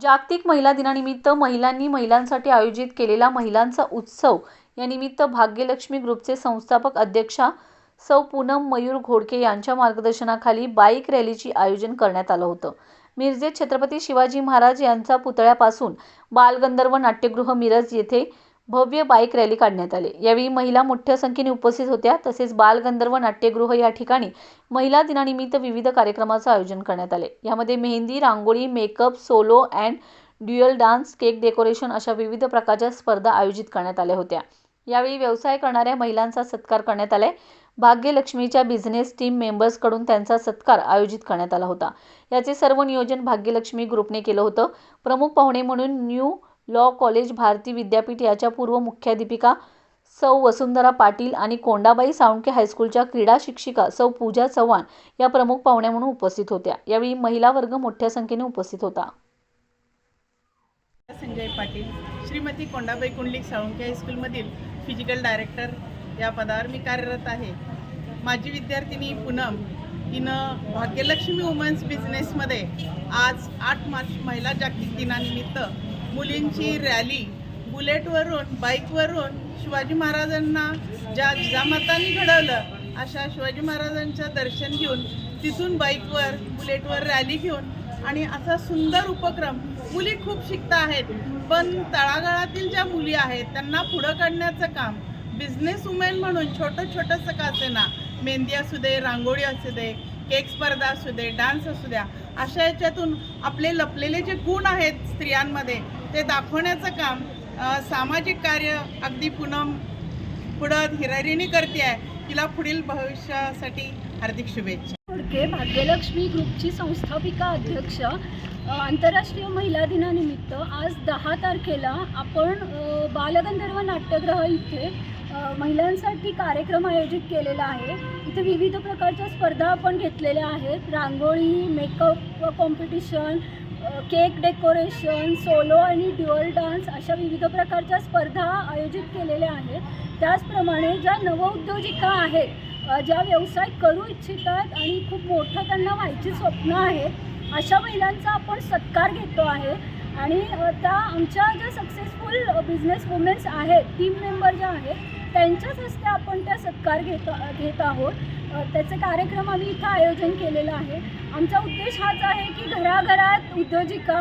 जागतिक महिला दिनानिमित्त महिलांनी महिलांसाठी आयोजित केलेला महिलांचा उत्सव. या निमित्त भाग्यलक्ष्मी ग्रुपचे संस्थापक अध्यक्षा सौ पूनम मयूर घोडके यांच्या मार्गदर्शनाखाली बाईक रॅलीचे आयोजन करण्यात आलं होतं. मिरजेत छत्रपती शिवाजी महाराज यांचा पुतळ्यापासून बालगंधर्व नाट्यगृह मिरज येथे भव्य बाईक रॅली काढण्यात आली. यावेळी महिला मोठ्या संख्येने उपस्थित होत्या. तसेच बालगंधर्व नाट्यगृह या ठिकाणी महिला दिनानिमित्त विविध कार्यक्रमाचं आयोजन करण्यात आले. यामध्ये mehndi rangoli makeup solo and dual dance cake decoration अशा विविध प्रकारच्या स्पर्धा आयोजित करण्यात आल्या होत्या. यावेळी व्यवसाय करणाऱ्या महिलांचा सत्कार करण्यात आलाय. भाग्यलक्ष्मीच्या बिझनेस टीम मेंबर्सकडून त्यांचा सत्कार आयोजित करण्यात आला होता. याचे सर्व नियोजन भाग्यलक्ष्मी ग्रुपने केलं होतं. प्रमुख पाहुणे म्हणून new law college Bharati Vidyapeeth याच्या पूर्व मुख्याध्यापिका सौ वसुंधरा पाटील आणि कोंडाबाई सावंके हायस्कूलच्या क्रीडा शिक्षिका सौ पूजा चव्हाण या प्रमुख पाहुण्या म्हणून उपस्थित होत्या. यावेळी महिला वर्ग मोठ्या संख्येने उपस्थित होता. संजय पाटील श्रीमती कोंडाबाई कुंडलिक साळुंके हायस्कूलमधील फिजिकल डायरेक्टर या पदावर मी कार्यरत आहे. माझी विद्यार्थिनी पूनम हिनं भाग्यलक्ष्मी वुमन्स बिझनेसमध्ये आज आठ मार्च महिला जागतिक दिनानिमित्त मुलींची रॅली. बुलेटवरून बाईकवरून शिवाजी महाराजांना ज्या जिजामातांनी घडवलं अशा शिवाजी महाराजांचं दर्शन घेऊन तिथून बाईकवर बुलेटवर रॅली घेऊन आणि असा सुंदर उपक्रम. मुली खूप शिकता आहेत पण तळागाळातील ज्या मुली आहेत त्यांना पुढं काढण्याचं काम. बिझनेस वुमेन म्हणून छोटं छोटंसं का असेना मेहंदी असू दे रांगोळी असू दे केक स्पर्धा असू दे डान्स असू द्या अशा याच्यातून आपले लपलेले जे गुण आहेत स्त्रियांमध्ये ते दाखवण्याचं काम सामाजिक कार्य अगदी पुनम पुढं हिरारीने करते आहे तिला पुढील भविष्यासाठी हार्दिक शुभेच्छा. थोडके भाग्यलक्ष्मी ग्रुपची संस्थापिका अध्यक्ष आंतरराष्ट्रीय महिला दिनानिमित्त आज दहा तारखेला आपण बालगंधर्व नाट्यगृह इथे महिलांसाठी कार्यक्रम आयोजित केलेला आहे. इथे विविध प्रकारच्या स्पर्धा आपण घेतलेल्या आहेत. Rangoli makeup competition cake decoration solo आणि ड्युअल डान्स अशा विविध प्रकारच्या स्पर्धा आयोजित केलेल्या आहेत. त्याचप्रमाणे ज्या नवउद्योजिका आहेत ज्या व्यवसाय करू इच्छितात आणि खूप मोठं त्यांना व्हायची स्वप्न आहेत अशा महिलांचा आपण सत्कार घेतो आहे. आणि त्या आमच्या ज्या सक्सेसफुल बिझनेस वुमेन्स आहेत टीम मेंबर ज्या आहेत त्यांच्याच हस्ते आपण त्या सत्कार घेत घेत आहोत. त्याचे कार्यक्रम आम्ही इथं आयोजन केलेलं आहे. आमचा उद्देश हाच आहे की घराघरात उद्योजिका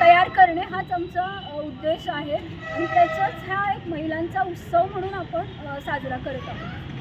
तयार करणे हाच आमचा उद्देश आहे. आणि त्याचाच हा एक महिलांचा उत्सव म्हणून आपण साजरा करत आहोत.